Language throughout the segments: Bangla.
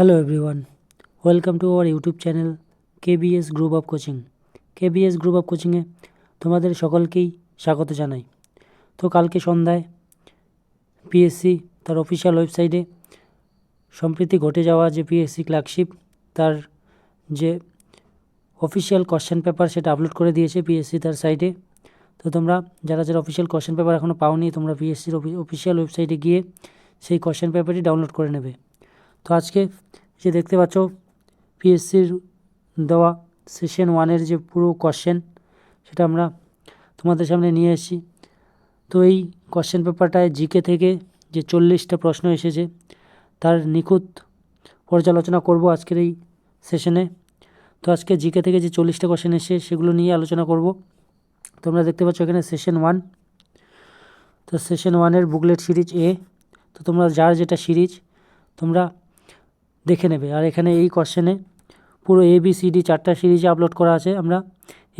Hello everyone welcome to our YouTube channel KBS group of coaching KBS group of কোচিংয়ে তোমাদের সকলকেই স্বাগত জানাই। তো কালকে সন্ধ্যায় পিএসসি তার অফিসিয়াল ওয়েবসাইটে সম্প্রতি ঘটে যাওয়া যে পিএসসি ক্লার্কশিপ তার যে অফিসিয়াল কোশ্চেন পেপার সেটা আপলোড করে দিয়েছে পিএসসি তার সাইটে তো তোমরা, যারা যারা অফিসিয়াল কোশ্চেন পেপার এখনও পাওনি, তোমরা পিএসসির অফিসিয়াল ওয়েবসাইটে গিয়ে সেই কোশ্চেন পেপারটি ডাউনলোড করে নেবে। তো আজকে যে দেখতে পাচ্ছ পিএসসির দেওয়া সেশন ওয়ানের যে পুরো কোশ্চেন সেটা আমরা তোমাদের সামনে নিয়ে এসেছি। তো এই কোশ্চেন পেপারটায় জিকে থেকে যে চল্লিশটা প্রশ্ন এসেছে, তার নিখুঁত পর্যালোচনা করব আজকের এই সেশনে তো আজকে জিকে থেকে যে চল্লিশটা কোশ্চেন এসে সেগুলো নিয়ে আলোচনা করব। তোমরা দেখতে পাচ্ছ এখানে সেশন ওয়ান তো সেশন ওয়ানের বুকলেট সিরিজ এ তো তোমরা যার যেটা সিরিজ তোমরা দেখে নেবে। আর এখানে এই কোশ্চেনে পুরো এ বি সি ডি চারটা সিরিজে আপলোড করা আছে আমরা।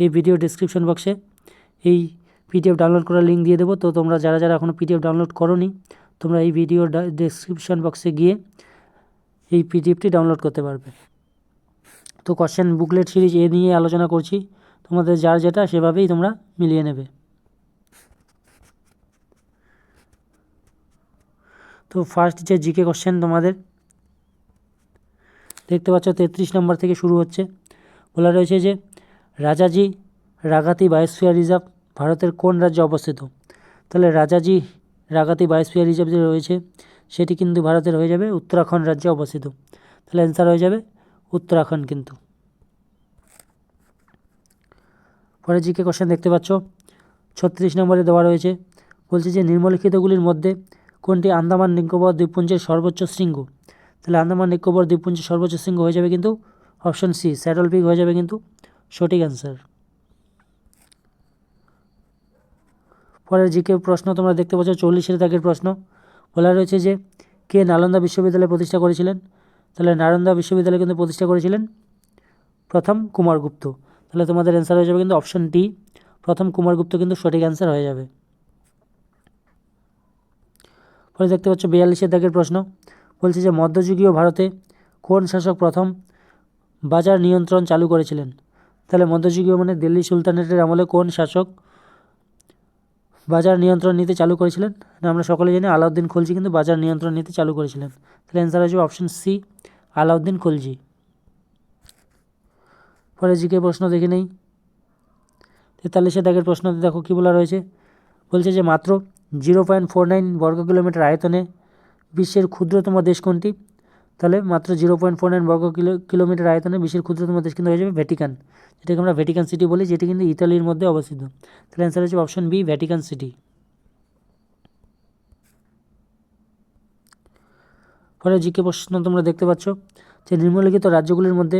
এই ভিডিও ডিসক্রিপশন বক্সে এই পিডিএফ ডাউনলোড করার লিঙ্ক দিয়ে দেবো। তো তোমরা যারা যারা এখনও পিডিএফ ডাউনলোড করোনি, তোমরা এই ভিডিও ডিসক্রিপশন বক্সে গিয়ে এই পিডিএফটি ডাউনলোড করতে পারবে। তো কোশ্চেন বুকলেট সিরিজ এ নিয়ে আলোচনা করছি। তোমাদের যার যেটা, সেভাবেই তোমরা মিলিয়ে নেবে। তো ফার্স্ট যে জিকে কোশ্চেন তোমাদের দেখতে পাচ্ছ তেত্রিশ নম্বর থেকে শুরু হচ্ছে। বলা রয়েছে যে রাজাজি রাগাতি বায়োস্ফিয়ার রিজার্ভ ভারতের কোন রাজ্যে অবস্থিত? তাহলে রাজাজি রাগাতি বায়োস্ফিয়ার রিজার্ভ যে রয়েছে, সেটি কিন্তু ভারতের হয়ে যাবে উত্তরাখণ্ড রাজ্যে অবস্থিত। তাহলে অ্যান্সার হয়ে যাবে উত্তরাখণ্ড কিন্তু। পরে জিকে কোশ্চেন দেখতে পাচ্ছ। ছত্রিশ নম্বরে দেওয়া রয়েছে, বলছে যে নিম্নলিখিতগুলির মধ্যে কোনটি আন্দামান নিকোবর দ্বীপপুঞ্জের সর্বোচ্চ শৃঙ্গ? তাহলে আন্দামান নিকোবর দ্বীপপুঞ্জ সর্বোচ্চ শৃঙ্গ হয়ে যাবে কিন্তু অপশন সি, স্যাডল পিক হয়ে যাবে কিন্তু সঠিক অ্যান্সার পরের জিকে প্রশ্ন তোমরা দেখতে পাচ্ছ, চল্লিশের দাগের প্রশ্ন। বলা রয়েছে যে, কে নালন্দা বিশ্ববিদ্যালয় প্রতিষ্ঠা করেছিলেন? তাহলে নালন্দা বিশ্ববিদ্যালয় কিন্তু প্রতিষ্ঠা করেছিলেন প্রথম কুমারগুপ্ত তাহলে তোমাদের অ্যান্সার হয়ে যাবে কিন্তু অপশন ডি প্রথম কুমারগুপ্ত কিন্তু সঠিক অ্যান্সার হয়ে যাবে। পরে দেখতে পাচ্ছ, বিয়াল্লিশের দাগের প্রশ্ন। বলছে যে মধ্যযুগীয় ভারতে কোন শাসক প্রথম বাজার নিয়ন্ত্রণ চালু করেছিলেন? তাহলে মধ্যযুগীয় মানে দিল্লি সুলতানেটের আমলে কোন শাসক বাজার নিয়ন্ত্রণ নিতে চালু করেছিলেন? আমরা সকলে জানি আলাউদ্দিন খলজি কিন্তু বাজার নিয়ন্ত্রণ নিতে চালু করেছিলেন। তাহলে অ্যান্সার আসবে অপশন সি আলাউদ্দিন খলজি। পরে জিকে প্রশ্ন দেখে নেই। তেতাল্লিশের দাগের প্রশ্ন দেখো কী বলা রয়েছে? বলছে যে মাত্র জিরো পয়েন্ট ফোর নাইন বর্গ কিলোমিটার আয়তনে বিশ্বের ক্ষুদ্রতম দেশ কোনটি? তাহলে মাত্র জিরো পয়েন্ট ফোর নাইন বর্গ কিলো কিলোমিটার আয়তনে বিশ্বের ক্ষুদ্রতম দেশ কিন্তু হয়ে যাবে ভ্যাটিকান। যেটাকে আমরা ভ্যাটিকান সিটি বলি, যেটি কিন্তু ইতালির মধ্যে অবস্থিত। তাহলে অ্যান্সার হচ্ছে অপশন বি ভ্যাটিকান সিটি পরে জিকে প্রশ্ন তোমরা দেখতে পাচ্ছ যে নিম্নলিখিত রাজ্যগুলির মধ্যে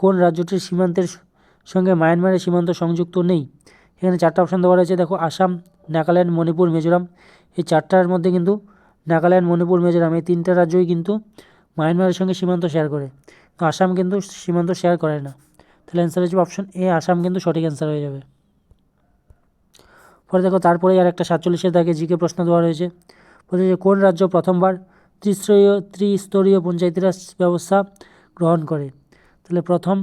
কোন রাজ্যটির সীমান্তের সঙ্গে মায়ানমারের সীমান্ত সংযুক্ত নেই? এখানে চারটা অপশান দেওয়া রয়েছে। দেখো, আসাম, নাগাল্যান্ড, মণিপুর, মিজোরাম। এই চারটার মধ্যে কিন্তু নাগাল্যান্ড, মণিপুর, মিজোরাম, এই তিনটা রাজ্যই কিন্তু মায়ানমারের সঙ্গে সীমান্ত শেয়ার করে। তো আসাম কিন্তু সীমান্ত শেয়ার করে না। তাহলে অ্যান্সার হচ্ছে অপশন এ আসাম কিন্তু সঠিক অ্যান্সার হয়ে যাবে। পরে দেখো তারপরে আর একটা সাতচল্লিশের দাগে জিকে প্রশ্ন দেওয়া রয়েছে। বলছে কোন রাজ্য প্রথমবার ত্রিস্তরীয় ত্রিস্তরীয় পঞ্চায়েতি রাজ ব্যবস্থা গ্রহণ করে? তাহলে প্রথম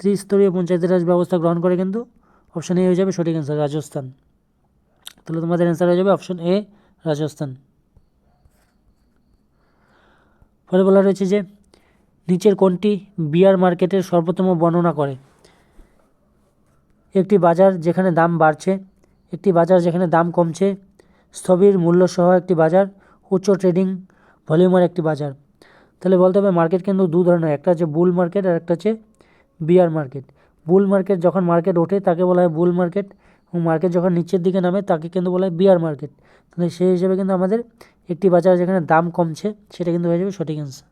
ত্রিস্তরীয় পঞ্চায়েতি রাজ ব্যবস্থা গ্রহণ করে কিন্তু অপশন এ হয়ে যাবে সঠিক অ্যান্সার রাজস্থান। তাহলে তোমাদের অ্যান্সার হয়ে যাবে অপশন এ রাজস্থান। পরে বলা রয়েছে যে, নিচের কোনটি বিয়ার মার্কেটের সর্বোত্তম বর্ণনা করে। একটি বাজার যেখানে দাম বাড়ছে, একটি বাজার যেখানে দাম কমছে, স্থবির মূল্যসহ একটি বাজার, উচ্চ ট্রেডিং ভলিউমের একটি বাজার। তাহলে বলতে হবে মার্কেট কিন্তু দু ধরনের, একটা হচ্ছে বুল মার্কেট আর একটা হচ্ছে বিয়ার মার্কেট। বুল মার্কেট যখন মার্কেট ওঠে, তাকে বলা হয় বুল মার্কেট। এবং মার্কেট যখন নিচের দিকে নামে, তাকে কিন্তু বলা হয় বিয়ার মার্কেট। তাহলে সেই হিসেবে কিন্তু আমাদের একটি বাজার যেখানে দাম কমছে, সেটা কিন্তু হয়ে যাবে সঠিক অ্যান্সার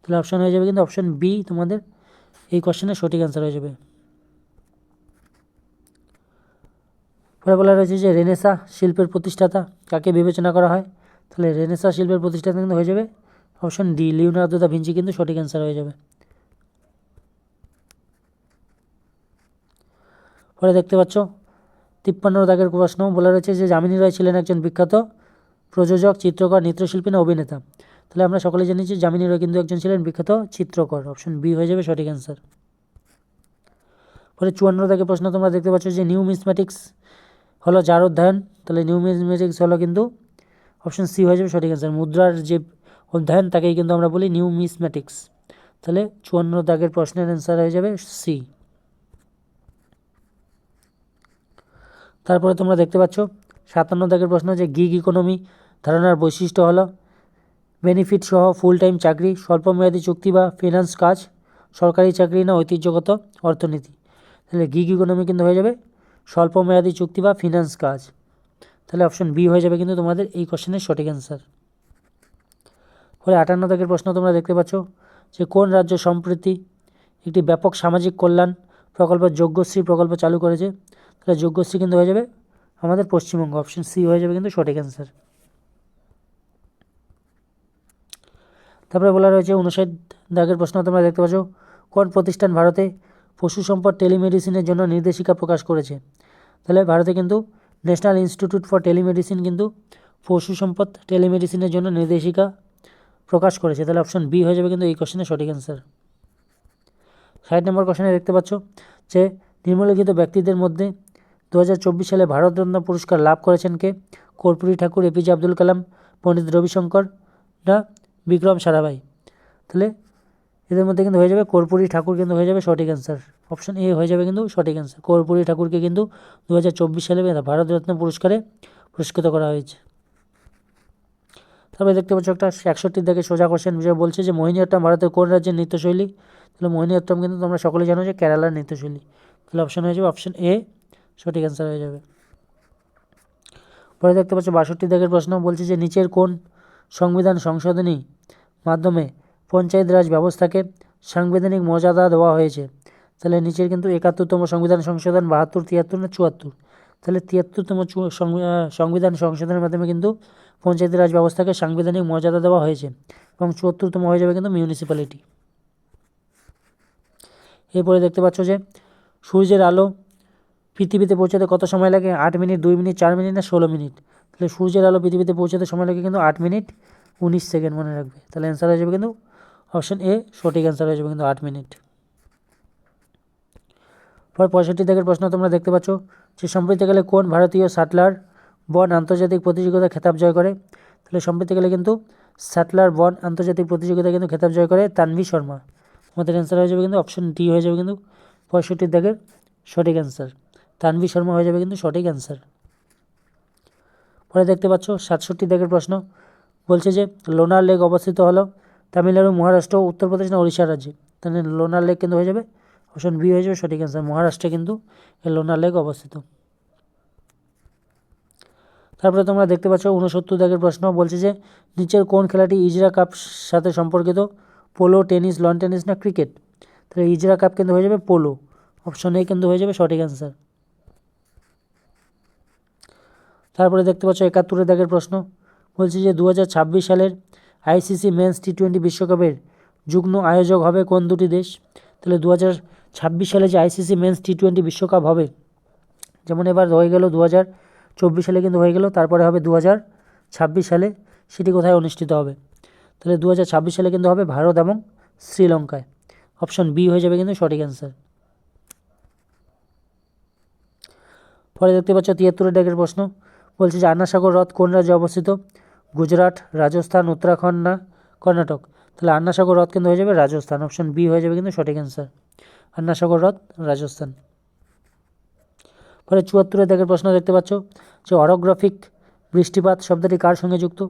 তাহলে অপশান হয়ে যাবে কিন্তু অপশান বি তোমাদের এই কোশ্চেনের সঠিক অ্যান্সার হয়ে যাবে। পরে বলা রয়েছে যে রেনেসা শিল্পের প্রতিষ্ঠাতা, কাকে বিবেচনা করা হয়? তাহলে রেনেসা শিল্পের প্রতিষ্ঠাতা কিন্তু হয়ে যাবে। Option D Leonardo da Vinci কিন্তু সঠিক অ্যান্সার হয়ে যাবে। পরে দেখতে পাচ্ছ, তিপ্পান্ন দাগের প্রশ্ন বলা রয়েছে যে যামিনী রায় ছিলেন একজন বিখ্যাত প্রযোজক, চিত্রকর নৃত্যশিল্পী না অভিনেতা? তাহলে আমরা সকলে জানি যে যামিনী রায় কিন্তু একজন ছিলেন বিখ্যাত চিত্রকর। অপশন বি হয়ে যাবে সঠিক অ্যান্সার পরে চুয়ান্ন থেকে প্রশ্ন তোমরা দেখতে পাচ্ছ যে নিউমিসম্যাটিক্স হলো যার অধ্যয়ন। তাহলে নিউমিসম্যাটিক্স হলো কিন্তু অপশন সি হয়ে যাবে সঠিক অ্যান্সার মুদ্রার যে অধ্যয়ন, তাকেই কিন্তু আমরা বলি নিউমিসম্যাটিক্স তাহলে চুয়ান্ন দাগের প্রশ্নের অ্যান্সার হয়ে যাবে সি তারপরে তোমরা দেখতে পাচ্ছ সাতান্ন দাগের প্রশ্ন যে গিগ ইকোনমি ধারণার বৈশিষ্ট্য হলো বেনিফিট সহ ফুল টাইম চাকরি, স্বল্পমেয়াদী চুক্তি বা ফিনান্স কাজ, সরকারি চাকরি না ঐতিহ্যগত অর্থনীতি। তাহলে গিগ ইকোনমি কিন্তু হয়ে যাবে, স্বল্পমেয়াদী চুক্তি বা ফিনান্স কাজ। তাহলে অপশন বি হয়ে যাবে কিন্তু তোমাদের এই কোশ্চেনের সঠিক অ্যান্সার ফলে আটান্ন দাগের প্রশ্ন তোমরা দেখতে পাচ্ছ যে কোন রাজ্য সম্প্রতি একটি ব্যাপক সামাজিক কল্যাণ প্রকল্প যোগ্যশ্রী প্রকল্প চালু করেছে? তাহলে যোগ্যশ্রী কিন্তু হয়ে যাবে আমাদের পশ্চিমবঙ্গ অপশন সি হয়ে যাবে কিন্তু সঠিক অ্যান্সার তারপরে বলা রয়েছে, উনষাট দাগের প্রশ্ন তোমরা দেখতে পাচ্ছ, কোন প্রতিষ্ঠান ভারতে পশু সম্পদ টেলিমেডিসিনের জন্য নির্দেশিকা প্রকাশ করেছে? তাহলে ভারতে কিন্তু ন্যাশনাল ইনস্টিটিউট ফর টেলিমেডিসিন কিন্তু পশু সম্পদ টেলিমেডিসিনের জন্য নির্দেশিকা প্রকাশ করেছে। তাহলে অপশন বি হয়ে যাবে কিন্তু এই কোশ্চেনের সঠিক অ্যান্সার ষাট নম্বর কোশ্চেনে দেখতে পাচ্ছ যে, নিম্নলিখিত ব্যক্তিদের মধ্যে দু হাজার চব্বিশ সালে ভারতরত্ন পুরস্কার লাভ করেছেন কে? কর্পূরী ঠাকুর এপিজে আব্দুল কালাম, পণ্ডিত রবিশঙ্কর না বিক্রম সারাভাই? তাহলে এদের মধ্যে কিন্তু হয়ে যাবে কর্পূরী ঠাকুর কিন্তু হয়ে যাবে সঠিক অ্যান্সার অপশন এ হয়ে যাবে কিন্তু সঠিক অ্যান্সার কর্পূরী ঠাকুরকে কিন্তু দু হাজার চব্বিশ সালে ভারতরত্ন পুরস্কারে পুরস্কৃত করা হয়েছে। তারপরে দেখতে পাচ্ছ একটা একষট্টির দিকে সোজা কোশ্চেন বিষয় বলছে যে মোহিনীঅট্টম ভারতের কোন রাজ্যের নৃত্যশৈলী? তাহলে মোহিনীঅট্টম কিন্তু তোমরা সকলে জানো যে কেরালার নৃত্যশৈলী। তাহলে অপশন হয়ে যাবে অপশন এ সঠিক অ্যান্সার হয়ে যাবে। পরে দেখতে পাচ্ছ বাষট্টি দাগের প্রশ্ন, বলছে যে নিচের কোন সংবিধান সংশোধনী মাধ্যমে পঞ্চায়েত রাজ ব্যবস্থাকে সাংবিধানিক মর্যাদা দেওয়া হয়েছে? তাহলে নিচের কিন্তু একাত্তরতম সংবিধান সংশোধন বাহাত্তর, তিয়াত্তর না চুয়াত্তর? তাহলে তিয়াত্তরতম সংবিধান সংশোধনের মাধ্যমে কিন্তু পঞ্চায়েত রাজ ব্যবস্থাকে সাংবিধানিক মর্যাদা দেওয়া হয়েছে এবং চুয়াত্তরতম হয়ে যাবে কিন্তু মিউনিসিপ্যালিটি এরপরে দেখতে পাচ্ছ যে সূর্যের আলো পৃথিবীতে পৌঁছাতে কত সময় লাগে? আট মিনিট, দুই মিনিট, চার মিনিট না ষোলো মিনিট? তাহলে সূর্যের আলো পৃথিবীতে পৌঁছাতে সময় লাগে কিন্তু আট মিনিট উনিশ সেকেন্ড মনে রাখবে। তাহলে অ্যান্সার হয়ে যাবে কিন্তু অপশন এ সঠিক অ্যান্সার হয়ে যাবে কিন্তু আট মিনিট। পরে পঁয়ষট্টি দাগের প্রশ্ন তোমরা দেখতে পাচ্ছ যে সম্প্রতিকালে কোন ভারতীয় শাটলার বন আন্তর্জাতিক প্রতিযোগিতা খেতাব জয় করে? তাহলে সম্প্রতিকালে কিন্তু স্যাটলার বন আন্তর্জাতিক প্রতিযোগিতা কিন্তু খেতাব জয় করে তানভি শর্মা। আমাদের অ্যান্সার হয়ে যাবে কিন্তু অপশন ডি হয়ে যাবে কিন্তু পঁয়ষট্টি দাগের সঠিক অ্যান্সার তানভি শর্মা হয়ে যাবে কিন্তু সঠিক অ্যান্সার পরে দেখতে পাচ্ছ সাতষট্টি দাগের প্রশ্ন। বলছে যে, লোনার লেক অবস্থিত হলো তামিলনাড়ু, মহারাষ্ট্র, উত্তরপ্রদেশ না ওড়িশা রাজ্যে? তাহলে লোনার লেক কিন্তু হয়ে যাবে। অপশন বি হয়ে যাবে সঠিক অ্যান্সার মহারাষ্ট্রে কিন্তু এই লোনার লেক অবস্থিত। তারপরে তোমরা দেখতে পাচ্ছ ঊনসত্তর দাগের প্রশ্ন। বলছে যে, নিচের কোন খেলাটি ইজরা কাপ সাথে সম্পর্কিত? পোলো, টেনিস, লন টেনিস না ক্রিকেট? তাহলে ইজরা কাপ কিন্তু হয়ে যাবে পোলো। অপশন এ কিন্তু হয়ে যাবে সঠিক অ্যান্সার তারপরে দেখতে পাচ্ছ একাত্তরের দাগের প্রশ্ন। বলছে যে দু হাজার ছাব্বিশ সালের আইসিসি মেন্স টি টোয়েন্টি বিশ্বকাপের যুগ্ম আয়োজক হবে কোন দুটি দেশ? তাহলে দু সালে যে আইসিসি মেন্স টি টোয়েন্টি বিশ্বকাপ হবে, যেমন এবার হয়ে গেল দু হাজার চব্বিশ সালে কিন্তু হয়ে গেল, তারপরে হবে দু হাজার ছাব্বিশ সালে সেটি কোথায় অনুষ্ঠিত হবে? তাহলে দু হাজার ছাব্বিশ সালে কিন্তু হবে ভারত এবং শ্রীলঙ্কায়। অপশন বি হয়ে যাবে কিন্তু সঠিক অ্যান্সার। পরে দেখতে পাচ্ছ তিয়াত্তরের ডেকের প্রশ্ন। বলছে যে আন্নাসাগর হ্রদ কোন রাজ্যে অবস্থিত? গুজরাট, রাজস্থান, উত্তরাখণ্ড না কর্ণাটক? তাহলে আন্নাসাগর হ্রদ কিন্তু হয়ে যাবে রাজস্থান। অপশন বি হয়ে যাবে কিন্তু সঠিক অ্যান্সার আন্নাসাগর হ্রদ, রাজস্থান। পরে চুয়াত্তরের দাগের প্রশ্ন দেখতে পাচ্ছ যে অরোগ্রাফিক বৃষ্টিপাত শব্দটি কার সঙ্গে যুক্ত?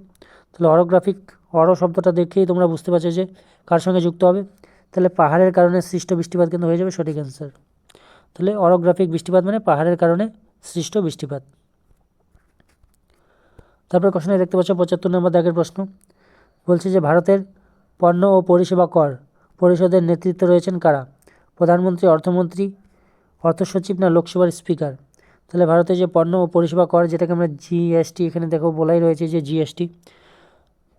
তাহলে অরোগ্রাফিক অর শব্দটা দেখেই তোমরা বুঝতে পারছ যে কার সঙ্গে যুক্ত হবে। তাহলে পাহাড়ের কারণে সৃষ্ট বৃষ্টিপাত কিন্তু হয়ে যাবে সঠিক অ্যান্সার তাহলে অরোগ্রাফিক বৃষ্টিপাত মানে পাহাড়ের কারণে সৃষ্ট বৃষ্টিপাত। তারপরে কোশ্চেনে দেখতে পাচ্ছ পঁচাত্তর নম্বর দাগের প্রশ্ন। বলছে যে ভারতের পণ্য ও পরিষেবা কর পরিষদের নেতৃত্বে রয়েছেন কারা? প্রধানমন্ত্রী, অর্থমন্ত্রী, অর্থসচিব না লোকসভার স্পিকার তাহলে ভারতের যে পণ্য ও পরিষেবা কর, যেটাকে আমরা জিএসটি এখানে দেখো বলাই রয়েছে যে জিএসটি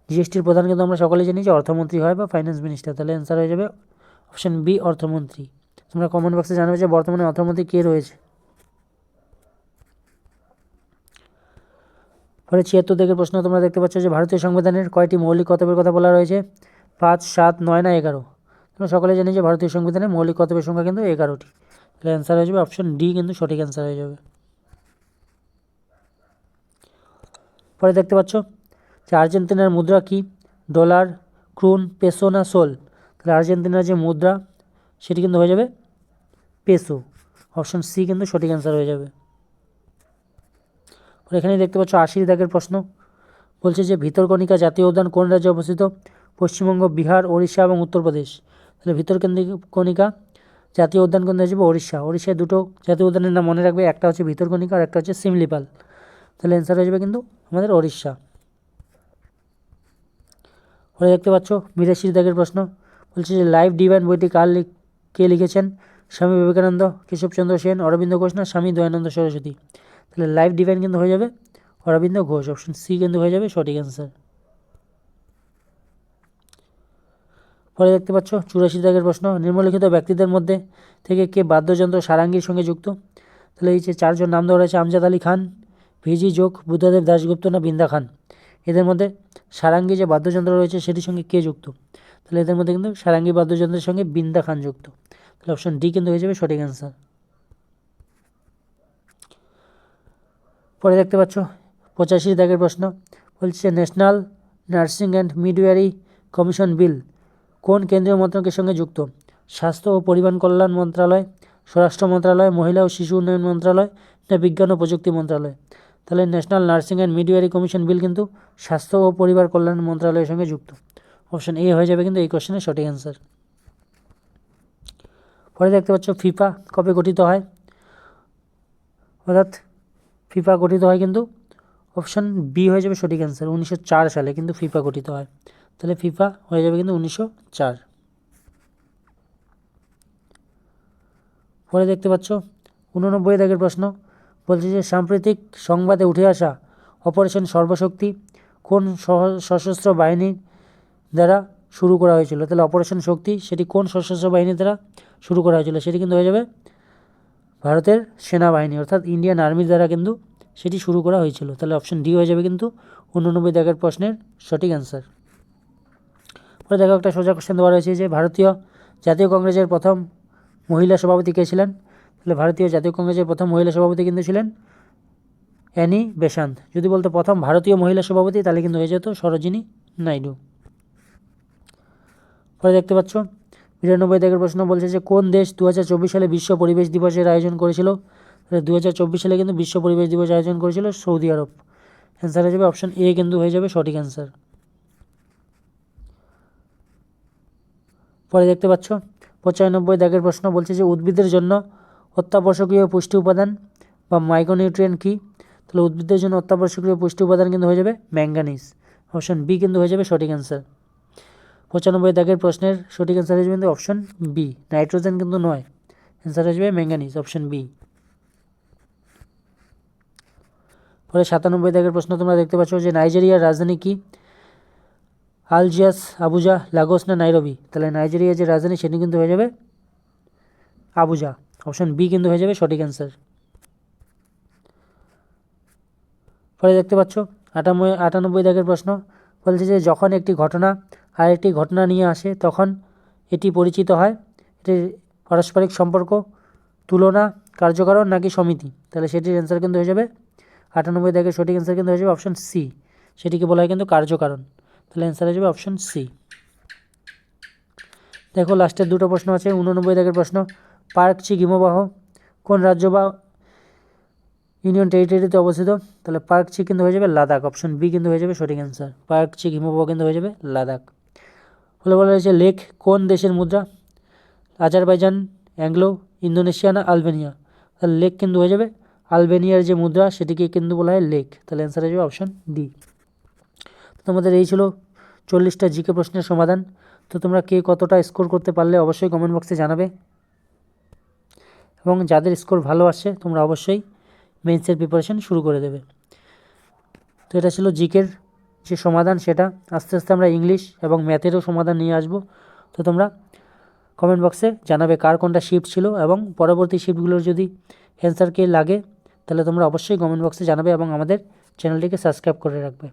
জিএসটির প্রধান কিন্তু আমরা সকলেই জানি যে অর্থমন্ত্রী হয় বা ফাইন্যান্স মিনিস্টার তাহলে অ্যান্সার হয়ে যাবে অপশন বি অর্থমন্ত্রী। তোমরা কমেন্ট বক্সে জানাবে যে বর্তমানে অর্থমন্ত্রী কে রয়েছে। পরে ছিয়াত্তর দিকের প্রশ্ন তোমরা দেখতে পাচ্ছ যে ভারতীয় সংবিধানের কয়টি মৌলিক কর্তব্যের কথা বলা রয়েছে? পাঁচ, সাত, নয় না এগারো। তোমরা সকলে জানি যে ভারতীয় সংবিধানের মৌলিক কর্তব্যের সংখ্যা কিন্তু এগারোটি। তাহলে অ্যান্সার হয়ে যাবে অপশন ডি কিন্তু সঠিক অ্যান্সার হয়ে যাবে। পরে দেখতে পাচ্ছ যে আর্জেন্টিনার মুদ্রা কি? ডলার, ক্রুন, পেসো না সোল? তাহলে আর্জেন্টিনার যে মুদ্রা, সেটি কিন্তু হয়ে যাবে পেসো। অপশন সি কিন্তু সঠিক অ্যান্সার হয়ে যাবে। এখানে দেখতে পাচ্ছ আশি দাগের প্রশ্ন। বলছে যে, ভিতরকণিকা জাতীয় উদ্যান কোন রাজ্যে অবস্থিত? পশ্চিমবঙ্গ, বিহার, ওড়িশা এবং উত্তরপ্রদেশ তাহলে ভিতরকণিকা জাতীয় উদ্যান কোন রাজ্যে ওড়িশা। ওড়িশায় দুটো জাতীয় উদ্যানের নাম মনে রাখবে। একটা হচ্ছে ভিতরকণিকা আর একটা হচ্ছে সিমলিপাল। তাহলে অ্যান্সার হয়ে যাবে কিন্তু আমাদের ওড়িশা। পরে দেখতে পাচ্ছ বিরাশি দাগের প্রশ্ন। বলছে যে লাইভ ডিভাইন বইটি কার কে লিখেছেন? স্বামী বিবেকানন্দ, কেশবচন্দ্র সেন, অরবিন্দ ঘোষ না স্বামী দয়ানন্দ সরস্বতী? তাহলে লাইভ ডিভাইন কিন্তু হয়ে যাবে। অরবিন্দ ঘোষ অপশন সি কিন্তু হয়ে যাবে, সঠিক অ্যান্সার পরে দেখতে পাচ্ছ, চুরাশি দাগের প্রশ্ন, নিম্নলিখিত ব্যক্তিদের মধ্যে থেকে কে বাদ্যযন্ত্র সারাঙ্গীর সঙ্গে যুক্ত? তাহলে এই যে চারজন নাম দেওয়া রয়েছে আমজাদ আলী খান, ভিজি যোগ, বুদ্ধদেব দাশগুপ্ত না বিন্দা খান? এদের মধ্যে সারাঙ্গী যে বাদ্যযন্ত্র রয়েছে, সেটির সঙ্গে কে যুক্ত? তাহলে এদের মধ্যে কিন্তু সারাঙ্গী বাদ্যযন্ত্রের সঙ্গে বিন্দা খান যুক্ত। তাহলে অপশন ডি কিন্তু হয়ে যাবে, সঠিক অ্যান্সার পরে দেখতে পাচ্ছ, পঁচাশি দাগের প্রশ্ন। বলছে National Nursing and Midwifery Commission Bill কোন কেন্দ্রীয় মন্ত্রকের সঙ্গে যুক্ত? স্বাস্থ্য ও পরিবার কল্যাণ মন্ত্রণালয় স্বরাষ্ট্র মন্ত্রণালয় মহিলা ও শিশু উন্নয়ন মন্ত্রণালয় না বিজ্ঞান ও প্রযুক্তি মন্ত্রণালয় তাহলে National Nursing and Midwifery Commission Bill কিন্তু স্বাস্থ্য ও পরিবার কল্যাণ মন্ত্রণালয়ের সঙ্গে যুক্ত। অপশন এ হয়ে যাবে কিন্তু এই কোশ্চেনের সঠিক অ্যান্সার। পরে দেখতে পাচ্ছ, ফিফা কবে গঠিত হয়? অর্থাৎ ফিফা গঠিত হয় কিন্তু অপশান বি হয়ে যাবে সঠিক অ্যান্সার উনিশশো চার সালে কিন্তু ফিফা গঠিত হয়। তাহলে ফিফা হয়ে যাবে কিন্তু উনিশশো চার। পরে দেখতে পাচ্ছ, উননব্বই দাগের প্রশ্ন বলছে যে, সাম্প্রতিক সংবাদে উঠে আসা অপারেশন সর্বশক্তি কোন সশস্ত্র বাহিনীর দ্বারা শুরু করা হয়েছিল? তাহলে অপারেশন শক্তি সেটি কোন সশস্ত্র বাহিনীর দ্বারা শুরু করা হয়েছিল? সেটি কিন্তু হয়ে যাবে ভারতের সেনাবাহিনী, অর্থাৎ ইন্ডিয়ান আর্মির দ্বারা কিন্তু সেটি শুরু করা হয়েছিল। তাহলে অপশন ডি হয়ে যাবে কিন্তু উননব্বই দাগের প্রশ্নের সঠিক অ্যান্সার পরে দেখো একটা সোজা কোশ্চেন দেওয়া রয়েছে যে ভারতীয় জাতীয় কংগ্রেসের প্রথম মহিলা সভাপতি কে ছিলেন? তাহলে ভারতীয় জাতীয় কংগ্রেসের প্রথম মহিলা সভাপতি কিন্তু ছিলেন অ্যানি বেসান্ত যদি বলতো প্রথম ভারতীয় মহিলা সভাপতি, তাহলে কিন্তু হয়ে যেত সরোজিনী নাইডু। পরে দেখতে পাচ্ছ বিরানব্বই দাগের প্রশ্ন বলছে যে, কোন দেশ দু হাজার চব্বিশ সালে বিশ্ব পরিবেশ দিবসের আয়োজন করেছিল? দু সালে কিন্তু বিশ্ব পরিবেশ দিবস আয়োজন করেছিল সৌদি আরব। অ্যান্সার হয়ে যাবে অপশান এ কিন্তু হয়ে যাবে সঠিক অ্যান্সার পরে দেখতে পাচ্ছ, পঁচানব্বই দাগের প্রশ্ন বলছে যে, উদ্ভিদের জন্য অত্যাবশ্যকীয় পুষ্টি উপাদান বা মাইক্রোনিউট্রিয়েন্ট কী? তাহলে উদ্ভিদের জন্য অত্যাবশ্যকীয় পুষ্টি উপাদান কিন্তু হয়ে যাবে ম্যাঙ্গানিজ অপশন বি কিন্তু হয়ে যাবে সঠিক অ্যান্সার পঁচানব্বই দাগের প্রশ্নের সঠিক অ্যান্সার যাবে কিন্তু অপশন বি নাইট্রোজেন কিন্তু নয়। অ্যান্সার যাবে ম্যাঙ্গানিজ অপশন বি পরে সাতানব্বই দাগের প্রশ্ন তোমরা দেখতে পাচ্ছ যে নাইজেরিয়ার রাজধানী কি? আলজিয়াস, আবুজা, লাগোস না নাইরবি? তাহলে নাইজেরিয়ার যে রাজধানী সেটি কিন্তু হয়ে যাবে আবুজা। অপশন বি কিন্তু হয়ে যাবে সঠিক অ্যান্সার পরে দেখতে পাচ্ছ আটানব্বই আটানব্বই দাগের প্রশ্ন বলছে যে যখন একটি ঘটনা আরেকটি ঘটনা নিয়ে আসে, তখন এটি পরিচিত হয়। এটির পারস্পরিক সম্পর্ক, তুলনা, কার্যকারণ নাকি সমিতি? তাহলে সেটির অ্যান্সার কিন্তু হয়ে যাবে আটানব্বই দাগের সঠিক অ্যান্সার কিন্তু হয়ে যাবে অপশন সি সেটিকে বলা হয় কিন্তু কার্যকারণ। তাহলে অ্যান্সার হয়ে যাবে অপশন সি দেখো লাস্টের দুটো প্রশ্ন আছে, উননব্বই দাগের প্রশ্ন, পার্ক চিক হিমবাহ কোন রাজ্য বা ইউনিয়ন টেরিটরিতে অবস্থিত? তাহলে পার্ক চিক কিন্তু হয়ে যাবে লাদাখ অপশন বি কিন্তু হয়ে যাবে সঠিক অ্যান্সার পার্ক চিক হিমবাহ কিন্তু হয়ে যাবে লাদাখ। ফলে বলা হয়েছে লেক কোন দেশের মুদ্রা? আজারবাইজান, অ্যাংলো, ইন্দোনেশিয়া না আলবেনিয়া? তাহলে লেক কিন্তু হয়ে যাবে। আলবেনিয়ার যে মুদ্রা, সেটিকে কিন্তু বলা হয় লেক তাহলে অ্যান্সার হয়ে যাবে অপশন ডি তোমাদের এই ছিল চল্লিশটা জিকে প্রশ্নের সমাধান। তো তোমরা কে কতটা স্কোর করতে পারলে অবশ্যই কমেন্ট বক্সে জানাবে। এবং যাদের স্কোর ভালো আসছে তোমরা অবশ্যই মেন্সের প্রিপারেশন শুরু করে দেবে। তো এটা ছিল জিকের যে সমাধান সেটা আস্তে আস্তে আমরা ইংলিশ এবং ম্যাথেরও সমাধান নিয়ে আসব। তো তোমরা কমেন্ট বক্সে জানাবে কার কোনটা শিফট ছিল এবং পরবর্তী শিফটগুলোর যদি অ্যান্সার কে লাগে, তাহলে তোমরা অবশ্যই কমেন্ট বক্সে জানাবে এবং আমাদের চ্যানেলটিকে সাবস্ক্রাইব করে রাখবে।